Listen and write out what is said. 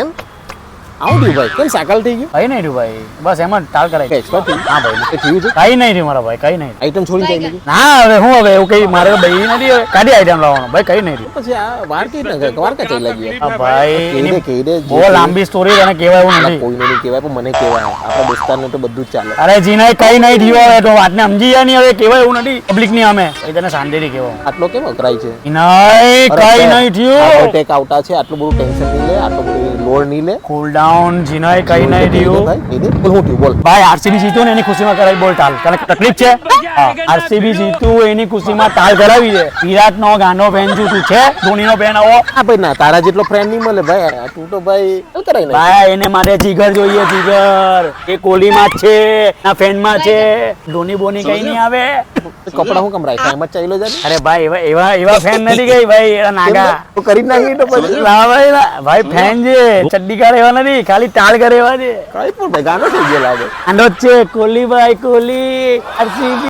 એમ? આવું થયું ભાઈ? કેમ સાકલ થઈ ગયું? કઈ નહીં રહ્યું ભાઈ. બસ એમ જ ટાળ કરાય એક્સપર્ટ હા ભાઈ. એ થયું છે? કઈ નહીં રહ્યું મારા ભાઈ કઈ નહીં. આઈટમ છોડી ગઈ ના હવે હું હવે એવું કઈ મારે ભાઈ નથી હવે. કાઢી આઈટમ લાવવાનો. ભાઈ કઈ નહીં રહ્યું. પછી આ વાર કઈ ના વાર કા ચાલી ગઈ હા ભાઈ એને કહી દે બહુ લાંબી સ્ટોરી તને કહેવાય એવું નથી. કોઈ નહીં કહેવાય પણ મને કહેવાય. આપણા દોસ્તારને તો બધું જ ચાલે. અરે જીનાય કઈ નહીં થયું હવે તો વાતને સમજી ગયા નહીં હવે કહેવાય એવું નથી. પબ્લિકની અમે. એ તને શાંતિથી કહેવા. આટલો કેમ અકરાય છે? નહીં કઈ નહીં થયું. ટેક આવતા છે આટલું બધું ટેન્શન નહીં આટલું બધું લોડ નહીં લે કુલ ડાઉન જીનાય કઈ નહીં થયું નહીં બોલ હું થયું બોલ. ભાઈ આરસીબી જીત્યું ને એની ખુશીમાં કરાવી બોલ તાલ. તને તકલીફ છે? આરસીબી જીત્યું એની ખુશીમાં તાલ કરાવી છે. વિરાટ નો ગાનો ફેન છું તું છે? ધોની નો ફેન આવો. હા ભાઈ ના તારા જેટલો ફ્રેન્ડ નહીં મળે ભાઈ. તું તો ભાઈ ભાઈ એને મારે જીગર જોઈએ જીગર. એ કોહલીમાં માં છે ના ફેનમાં છે. ધોની બોની કઈ નહીં આવે. કપડા હું કમ રાખ્યા એમ જ ચાલ્યો જાય અરે ભાઈ એવા એવા એવા ફેન નથી ગઈ ભાઈ એવા નાગા. તો કરી નાખી તો પછી. ભાઈ ફેન છે ચડ્ડી રહેવા નથી ખાલી તાળકા રહેવા છે કઈ પણ ભાઈ ગાનો થઈ ગયો લાગે આનો છે કોહલી ભાઈ કોહલી આરસીબી